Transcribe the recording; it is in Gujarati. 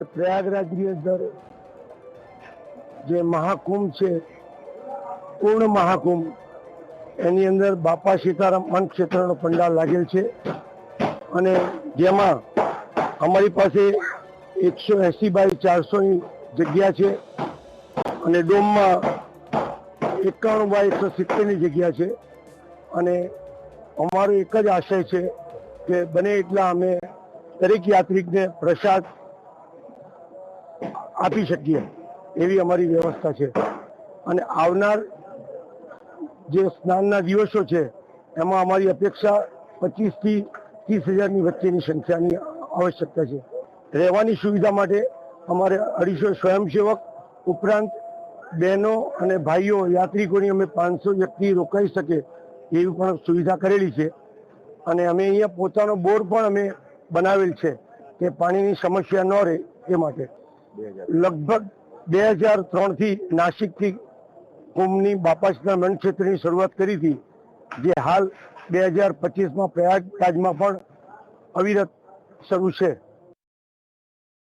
પ્રયાગરાજની અંદર જે મહાકુંભ છે, પૂર્ણ મહાકુંભ, એની અંદર બાપા સીતારામ અન્ન ક્ષેત્રનો પંડાલ લાગેલ છે અને જેમાં અમારી પાસે એકસો એસી બાય ચારસોની જગ્યા છે અને ડોમમાં એકાણું બાય એકસો સિત્તેરની જગ્યા છે. અને અમારો એક જ આશય છે કે બને એટલા અમે દરેક યાત્રિકને પ્રસાદ આપી શકીએ એવી અમારી વ્યવસ્થા છે. અને આવનાર જે સ્નાનના દિવસો છે, એમાં અમારી અપેક્ષા પચીસથી ત્રીસ હજારની વચ્ચેની સંખ્યાની આવશ્યકતા છે. રહેવાની સુવિધા માટે અમારે અઢીસો સ્વયંસેવક ઉપરાંત બહેનો અને ભાઈઓ, યાત્રિકોની અમે પાંચસો વ્યક્તિ રોકાઈ શકે એવી પણ સુવિધા કરેલી છે. અને અમે અહીંયા પોતાનો બોર પણ અમે બનાવેલ છે, કે પાણીની સમસ્યા ન રહે એ માટે. લગભગ બે હજાર ત્રણથી નાસિકથી કુંભની બાપાસના મન ક્ષેત્રની શરૂઆત કરી હતી, જે હાલ બે હજાર પચીસમાં પ્રયાગરાજમાં પણ અવિરત શરૂ છે.